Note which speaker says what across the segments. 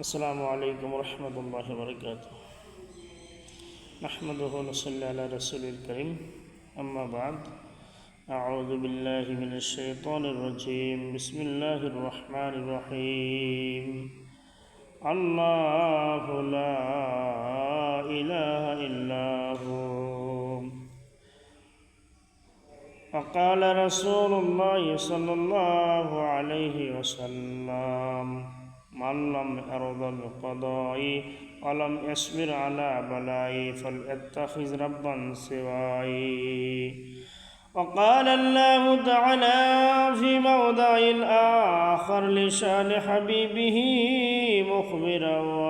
Speaker 1: السلام عليكم ورحمة الله وبركاته. نحمده ونصلي على رسول الكريم. أما بعد أعوذ بالله من الشيطان الرجيم. بسم الله الرحمن الرحيم. الله لا إله إلا هو. وقال رسول الله صلى الله عليه وسلم من لم يرضى بالقضاء ولم يصبر على بلائي فليتخذ ربا سواي وقال الله تعالى في موضع الآخر لشان حبيبه مخبرا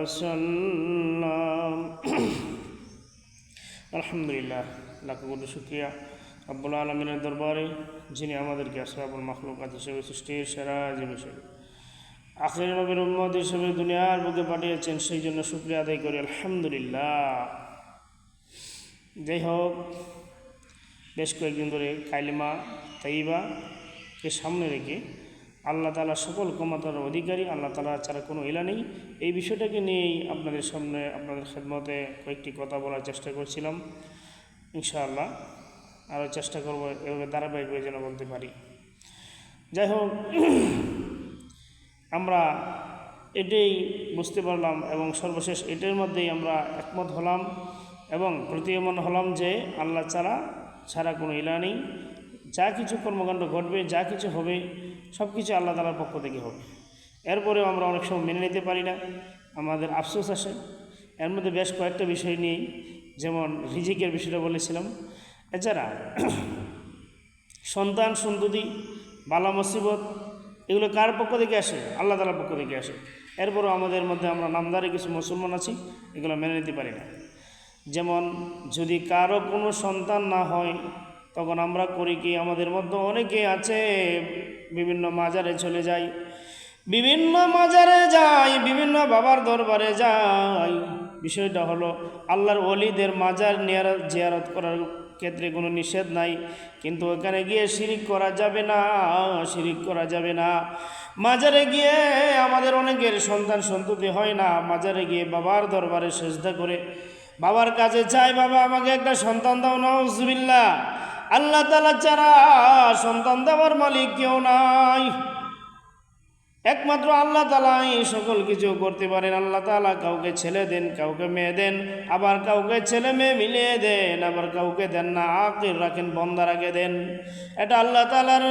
Speaker 1: وسلم আলহামদুলিল্লাহ লাখ কোটি শুক্রিয়া আব্বুল আলমিনের দরবারে যিনি আমাদেরকে আসরাবুল মখলুকাত হিসেবে সৃষ্টির সেরা জিনিসের আখের নবীর উম্মদ হিসেবে দুনিয়ার বুকে পাঠিয়েছেন সেই জন্য শুক্রিয়া আদায় করি আলহামদুলিল্লাহ যাই হোক বেশ কয়েকদিন ধরে কালিমা তাইবাকে সামনে রেখে আল্লাহ তালা সকল ক্ষমতার অধিকারী, আল্লাহ তালা ছাড়া কোনো ইলা নেই। এই বিষয়টাকে নিয়েই আপনাদের সামনে, আপনাদের খেদমতে কয়েকটি কথা বলার চেষ্টা করছিলাম। ইনশাআল্লাহ আরও চেষ্টা করব, এভাবে ধারাবাহিকভাবে যেন বলতে পারি। যাই হোক, আমরা এটাই বুঝতে পারলাম এবং সর্বশেষ এটার মধ্যেই আমরা একমত হলাম এবং প্রতীয়মান হলাম যে আল্লাহ ছাড়া ছাড়া কোনো ইলা নেই। যা কিছু কর্মকাণ্ড ঘটবে, যা কিছু হবে সব কিছু আল্লাহ তালার পক্ষ থেকে হবে। এরপরেও আমরা অনেক সময় মেনে নিতে পারি না। আমাদের আফসোস আসে এর মধ্যে বেশ কয়েকটা বিষয় নিয়েই যেমন রিজিকের বিষয়টা বলেছিলাম। এছাড়া সন্তান সন্ততি, বালা মুসিবত, এগুলো কার পক্ষ থেকে আসে? আল্লাহ তালার পক্ষ থেকে আসে। এরপরও আমাদের মধ্যে আমরা নামদারি কিছু মুসলমান আছি, এগুলো মেনে নিতে পারি না। যেমন যদি কারও কোনো সন্তান না হয় তখন আমরা করি কি, আমাদের মধ্যে অনেকে আছে, বিভিন্ন মাজারে চলে যাই, বিভিন্ন মাজারে যাই, বিভিন্ন বাবার দরবারে যাই। বিষয়টা হলো, আল্লাহর অলিদের মাজার নিয়ার, জিয়ারত করার ক্ষেত্রে কোনো নিষেধ নাই, কিন্তু ওখানে গিয়ে শিরিক করা যাবে না, শিরিক করা যাবে না। মাজারে গিয়ে আমাদের অনেকের সন্তান সন্ততি হয় না, মাজারে গিয়ে বাবার দরবারে সেজদা করে, বাবার কাছে চাই, বাবা, আমাকে একটা সন্তান দাও নজবিল্লা আল্লাহ তালা ছাড়া সন্তান দেওয়ার মালিক কেউ নাই। একমাত্র আল্লাহ তালাই সকল কিছু করতে পারেন। আল্লাহ তালা কাউকে ছেলে দেন, কাউকে মেয়ে দেন, আবার কাউকে ছেলে মেয়ে মিলিয়ে দেন, আবার কাউকে দেন না আকির রাখেন বন্দা রাখে দেন। এটা আল্লাহ তালার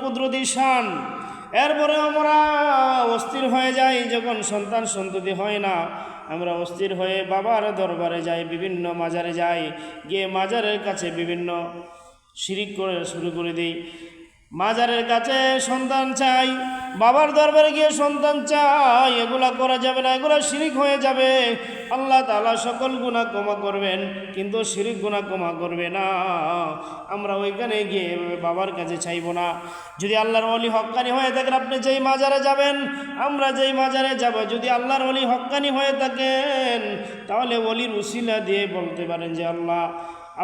Speaker 1: কুদরতি শান। এরপরে আমরা অস্থির হয়ে যাই যখন সন্তান সন্ততি হয় না। আমরা অস্থির হয়ে বাবার দরবারে যাই, বিভিন্ন মাজারে যাই, গিয়ে মাজারের কাছে বিভিন্ন শিরিক করে শুরু করে দিই। মাজারের কাছে সন্তান চাই, বাবার দরবারে গিয়ে সন্তান চাই, এগুলা করা যাবে না, এগুলো শিরিক হয়ে যাবে। আল্লাহ তালা সকল গুণা ক্ষমা করবেন, কিন্তু শিরিক গুণা ক্ষমা করবে না। আমরা ওইখানে গিয়ে বাবার কাছে চাইব না। যদি আল্লাহর অলি হক্কানি হয়ে থাকেন, আপনি যেই মাজারে যাবেন, আমরা যেই মাজারে যাব, যদি আল্লাহর অলি হক্কানি হয়ে থাকেন, তাহলে অলির উসিলা দিয়ে বলতে পারেন যে, আল্লাহ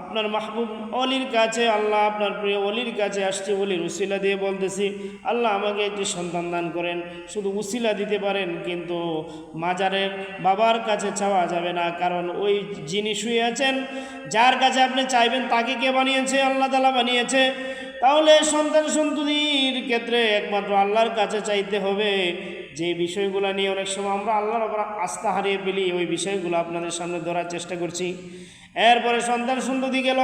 Speaker 1: আপনার মাহবুব অলির কাছে, আল্লাহ আপনার প্রিয় অলির কাছে আসছে অলির উসিলা দিয়ে বলতেছি, আল্লাহ আমাকে একটি সন্তান দান করেন। শুধু উসিলা দিতে পারেন, কিন্তু মাজারের বাবার কাছে চাওয়া যাবে না, কারণ ওই যিনি শুয়ে আছেন, যার কাছে আপনি চাইবেন, তাকে কে বানিয়েছে? আল্লাহ তালা বানিয়েছে। তাহলে সন্তান সন্ততির ক্ষেত্রে একমাত্র আল্লাহর কাছে চাইতে হবে। যে বিষয়গুলো নিয়ে অনেক সময় আমরা আল্লাহর আস্থা হারিয়ে ফেলি, ওই বিষয়গুলো আপনাদের সামনে ধরার চেষ্টা করছি। এরপরে সন্তান সন্ততি গেল,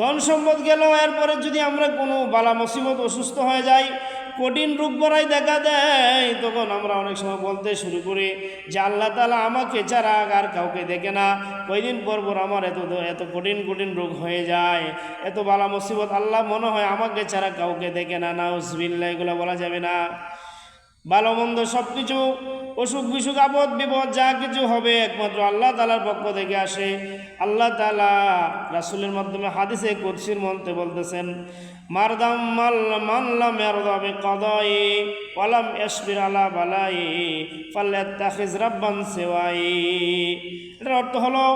Speaker 1: ধন সম্পদ গেল, এরপরে যদি আমরা কোনো বালা মুসিবত অসুস্থ হয়ে যাই, কঠিন রোগ বড়াই দেখা দেয়, তখন আমরা অনেক সময় বলতে শুরু করি যে আল্লাহ তালা আমাকে ছাড়া আর কাউকে দেখে না। কয়দিন পর পর আমার এত এত কঠিন কঠিন রোগ হয়ে যায়, এত বালা মুসিবত আল্লাহ মনে হয় আমাকে ছাড়া কাউকে দেখে না না উসবিল্লা এগুলো বলা যাবে না। ভালো মন্দ সব কিছু অসুখ বিসুখ, আপদ বিপদ, যা কিছু হবে একমাত্র আল্লাহ তালার পক্ষ থেকে আসে। আল্লাহ তালা রাসুলের মাধ্যমে হাদিসে কুরসির মন্ত্রে বলতেছেন মারদাম মাল মানলাম ইয়ারদাবে কদাই ওয়ালাম ইয়াসবির আলা বালাই ফাল্লাত্তাখিজ রাব্বান সেওয়াই। এটার অর্থ হলো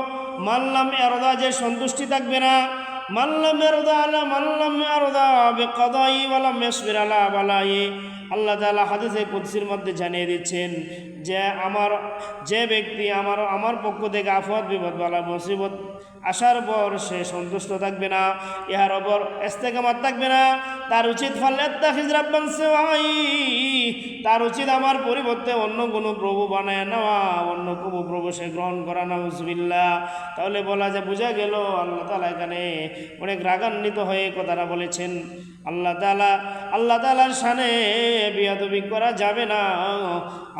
Speaker 1: মানলাম ইয়ারদা, যে সন্তুষ্টি থাকবে না মাল্লাম ইয়ারদা আলা মাল্লাম ইয়ারদা বিকদাই ওয়ালাম ইয়াসবির আলা বালাই। আল্লাহ তালা হাদিসে কুদ্সির মধ্যে জানিয়ে দিচ্ছেন, যে আমার, যে ব্যক্তি আমার আমার পক্ষ থেকে আফত বিপদ বলা, মুসিবত আসার পর সে সন্তুষ্ট থাকবে না, ইহার ওপর এস্তেকামাত থাকবে না। তার উচিত তার উচিত আমার পরিবর্তে অন্য কোনো প্রভু বানায় নেওয়া, অন্য কোনো প্রভু সে গ্রহণ করা না উজবিল্লা তাহলে বলা যায়, বোঝা গেল আল্লাহ তালা এখানে অনেক রাগান্বিত হয়ে কথাটা বলেছেন। আল্লাহ তালা আল্লাহ তালার সানে বিয়াদবি করা যাবে না।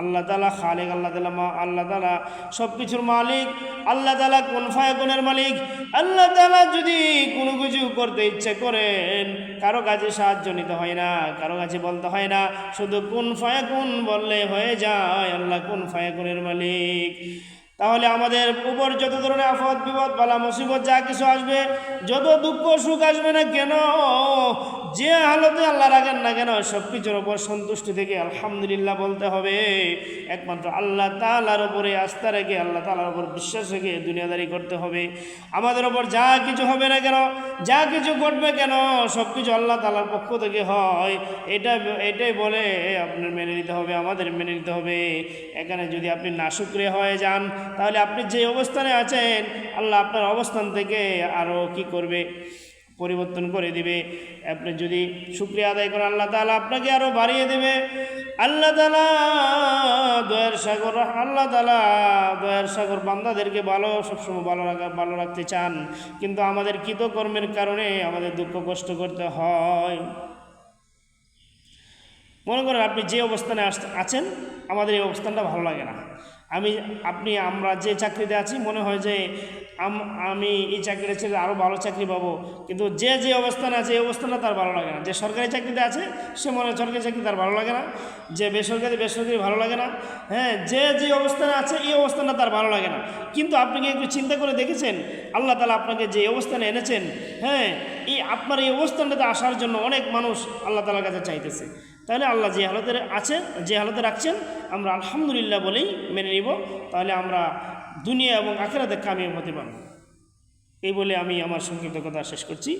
Speaker 1: আল্লাহ তালা খালেক, আল্লাহ তালা আল্লাহ তালা সব কিছুর মালিক। আল্লাহ তালা কোন ফায়াগুনের মালিক? আল্লাহ তালা যদি কোনো কিছু করতে ইচ্ছে করেন, কারও কাছে সাহায্য নিতে হয় না, কারও কাছে বলতে হয় না, শুধু কোন ফায়া কোন বললে হয়ে যায়, আল্লাহ কোন ফায়া কোনের মালিক। তাহলে আমাদের উপর যত ধরনের আফত, বিপদ, বালা, মুসিবত, যা কিছু আসবে, যত দুঃখ, সুখ আসবে না কেন যে হালতে আল্লাহ রাখেন না কেন সব কিছুর ওপর সন্তুষ্টি থেকে আলহামদুলিল্লাহ বলতে হবে। একমাত্র আল্লাহ তালার ওপরে আস্থা রেখে, আল্লাহ তালার ওপর বিশ্বাস রেখে দুনিয়াদারি করতে হবে। আমাদের ওপর যা কিছু হবে না কেন, যা কিছু ঘটবে কেন সব কিছু আল্লাহ তালার পক্ষ থেকে হয়। এটা, এটাই বলে আপনার মেনে নিতে হবে, আমাদের মেনে নিতে হবে। এখানে যদি আপনি নাশুক্রিয় হয়ে যান, তাহলে আপনি যে অবস্থানে আছেন, আল্লাহ আপনার অবস্থান থেকে আরও কি করবে? পরিবর্তন করে দিবে। আপনি যদি শুক্রিয়া আদায় করেন, আল্লাহ তালা আপনাকে আরও বাড়িয়ে দেবে। আল্লাহ তালা দয়ার সাগর, আল্লাহ তালা দয়ার সাগর বান্দাদেরকে ভালো, সবসময় ভালো রাখা, ভালো রাখতে চান। কিন্তু আমাদের কৃতকর্মের কারণে আমাদের দুঃখ কষ্ট করতে হয়। মনে করেন আপনি যে অবস্থানে আছেন, আমাদের এই অবস্থানটা ভালো লাগে না। আমি, আপনি, আমরা যে চাকরিতে আছি, মনে হয় যে আম- এই চাকরিটা ছেড়ে আরও ভালো চাকরি পাবো। কিন্তু যে যে অবস্থানে আছে, এই অবস্থানটা তার ভালো লাগে না। যে সরকারি চাকরিতে আছে, সে মনে হয় সরকারি চাকরি তার ভালো লাগে না। যে বেসরকারি বেসরকারি ভালো লাগে না। হ্যাঁ যে যে অবস্থানে আছে, এই অবস্থানটা তার ভালো লাগে না। কিন্তু আপনি কি একটু চিন্তা করে দেখেছেন? আল্লাহ তালা আপনাকে যে অবস্থানে এনেছেন হ্যাঁ এই আপনার এই অবস্থানটাতে আসার জন্য অনেক মানুষ আল্লাহ তালার কাছে চাইতেছে। তাহলে আল্লাহ যে হালতে আছে যে হালতে রাখছেন, আমরা আলহামদুলিল্লাহ বলেই মেনে নিব। তাহলে আমরা দুনিয়া এবং আখেরাতে কামিয়াব হতে পারব। এই বলে আমি আমার সংক্ষিপ্ত কথা শেষ করছি।